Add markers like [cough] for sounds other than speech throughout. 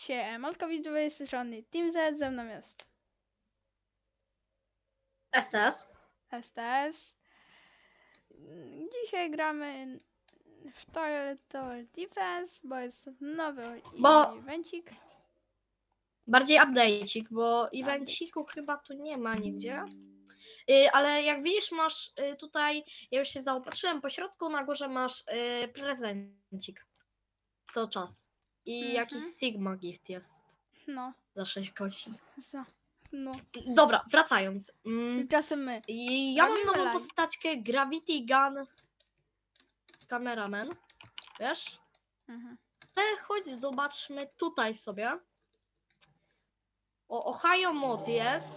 Siemanko widzowie z tej strony Team Z, ze mną jest SS. STS. Dzisiaj gramy w Toilet Tower Defense, bo jest nowy Bo- evencik. Bardziej update'ik, bo evenciku chyba tu nie ma nigdzie. Y, ale jak widzisz, masz y, tutaj, ja już się zaopatrzyłem, po środku na górze masz y, prezencik. Cały czas. I Mhm. jakiś Sigma gift jest No, za 6 godzin. za, no. Dobra, wracając. Mm, Tymczasem my. i ja mam robimy nową live. postaćkę Gravity Gun Cameraman. Wiesz? Mhm. Te chodź, zobaczmy tutaj sobie. O, Ohio Mod jest.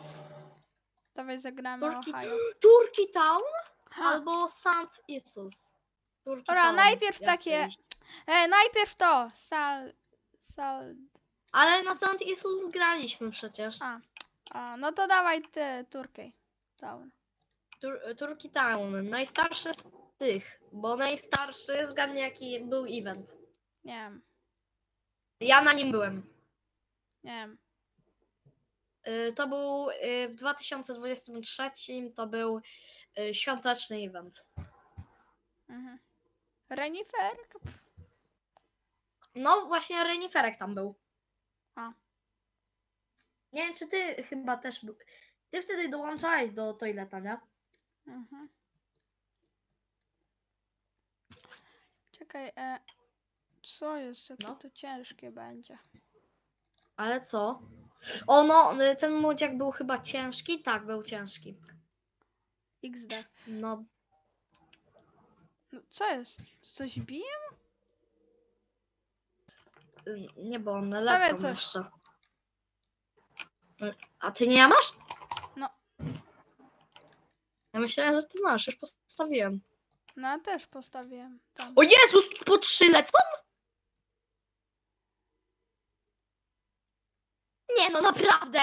Dawaj zagramy Turki- Ohio. [gasps] Turkey Town Ha. albo St. Isus. Turkey Dobra, najpierw takie-. E, najpierw to. Sal. Sal. Ale na St. Isus graliśmy przecież. A. A, no to dawaj ty, Turkey. Town. Tur Turkey Town. Najstarszy z tych. Bo najstarszy, zgadnij jaki był event. Nie wiem. Ja na nim byłem. Nie wiem. Y, To był y, w 2023 to był y, świąteczny event. Mhm. Renifer? No właśnie Reniferek tam był. A. Nie wiem czy ty chyba też był. Ty wtedy dołączałeś do toileta, nie? Mhm. Czekaj, e, co jest? No. to ciężkie będzie. Ale co? O no, y, ten młodziak był chyba ciężki? Tak, był ciężki. XD. No, No, co jest? Coś bije? Y, nie, bo one Stawię lecą coś. jeszcze. Y, A ty nie masz? No. Ja myślałem, że ty masz, już postawiłem. No, ja też postawiłem tam. O Jezus, po trzy lecą? Nie no, naprawdę!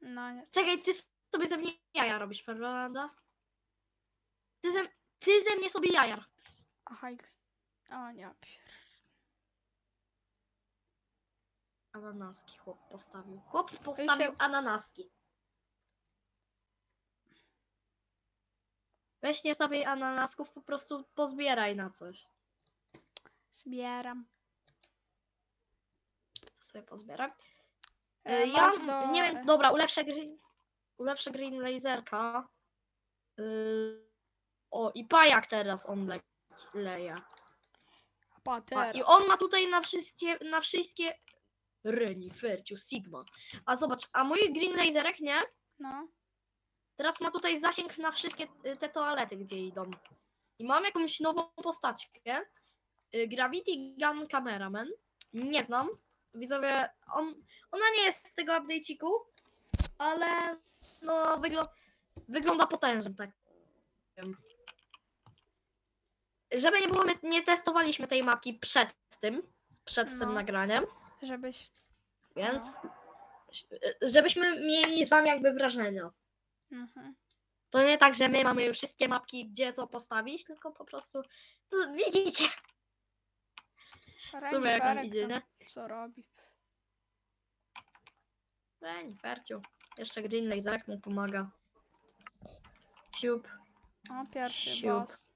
No, nie. Czekaj, ty sobie ze mnie jaja robisz, prawda? Ty ze, ty ze mnie sobie jaja robisz. Aha. O, nie. pier- Ananaski chłop postawił. Chłop postawił się- ananaski. Weź nie stawiaj ananasków, po prostu pozbieraj na coś. Zbieram. To sobie pozbieram. E, E, ja masz do- nie wiem, dobra, ulepszę green, ulepszę green laserka. Yy, o, i pajak teraz on le, leje. A, Pater. I on ma tutaj na wszystkie, na wszystkie Reni, Ferciu, Sigma. A zobacz, a mój green laserek, nie? No. Teraz ma tutaj zasięg na wszystkie y, te toalety, gdzie idą. I mam jakąś nową postaćkę. Y, Gravity Gun Cameraman. Nie znam. Widzowie, on, ona nie jest z tego update'iku, ale no wygl wygląda potężnie, tak. Żeby nie było, my nie testowaliśmy tej mapki przed tym, przed No. tym nagraniem, Żebyś... więc y, żebyśmy mieli z wami jakby wrażenia. Mhm. To nie tak, że my mamy już wszystkie mapki, gdzie co postawić, tylko po prostu no, widzicie. W sumie jak on idzie, nie? Co robi? Reni, Ferciu. Jeszcze Green Laserek mu pomaga. Siup. O, pierwszy Siup. boss.